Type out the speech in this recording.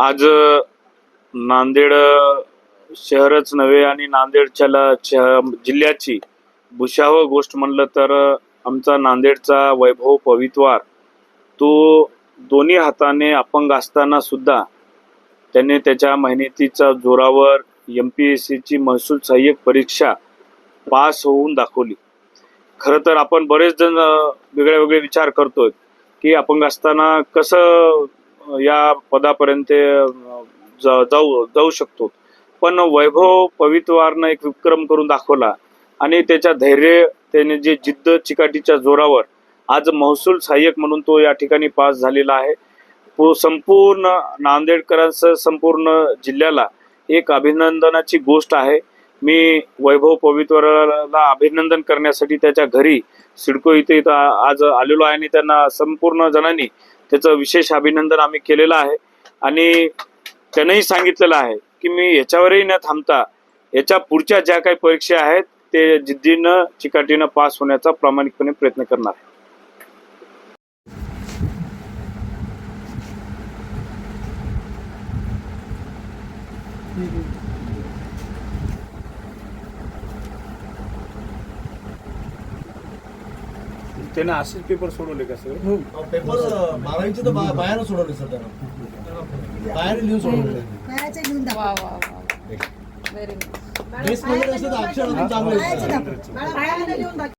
आज नांदेड शहरच नव्हे आणि नांदेडच्या जिल्ह्याची भुषावह गोष्ट म्हणलं तर आमचा नांदेडचा वैभव पवित्वार तो दोन्ही हाताने अपंग असताना सुद्धा त्याने त्याच्या मेहनतीच्या जोरावर एम पी एस सीची महसूल सहाय्यक परीक्षा पास होऊन दाखवली. खरं तर आपण बरेच जण वेगळे वेगळे विचार करतोय की अपंग असताना कसं या पदापर्यंत जाऊ जाऊ शकतो. पण वैभव पवित्रवारनं एक विक्रम करून दाखवला आणि त्याच्या धैर्य त्याने जे जिद्द चिकाटीच्या जोरावर आज महसूल सहाय्यक म्हणून तो या ठिकाणी पास झालेला आहे. संपूर्ण नांदेडकरांसह संपूर्ण जिल्ह्याला एक अभिनंदनाची गोष्ट आहे. मी वैभव पवित्रला अभिनंदन करण्यासाठी त्याच्या घरी सिडको इथे इथं आज आलेलो आहे आणि त्यांना संपूर्ण जणांनी त्याचं विशेष अभिनंदन आम्ही केलेलं आहे. आणि त्यानंही सांगितलेलं आहे की मी याच्यावरही न थांबता याच्या पुढच्या ज्या काही परीक्षा आहेत ते जिद्दीनं चिकाटीनं पास होण्याचा प्रामाणिकपणे प्रयत्न करणार आहे. त्यानं असेच पेपर सोडवले का सर? पेपर बारावीचे तर बा- बाहेर सोडवले सर त्यानं. बाहेर लिहून सोडवले. बाहेरचे घेऊन वा दाखव. वा. वा व्हेरी नाईस टेस्टमध्ये असं तर अक्षर चांगले आहेत. लिहून दाखव.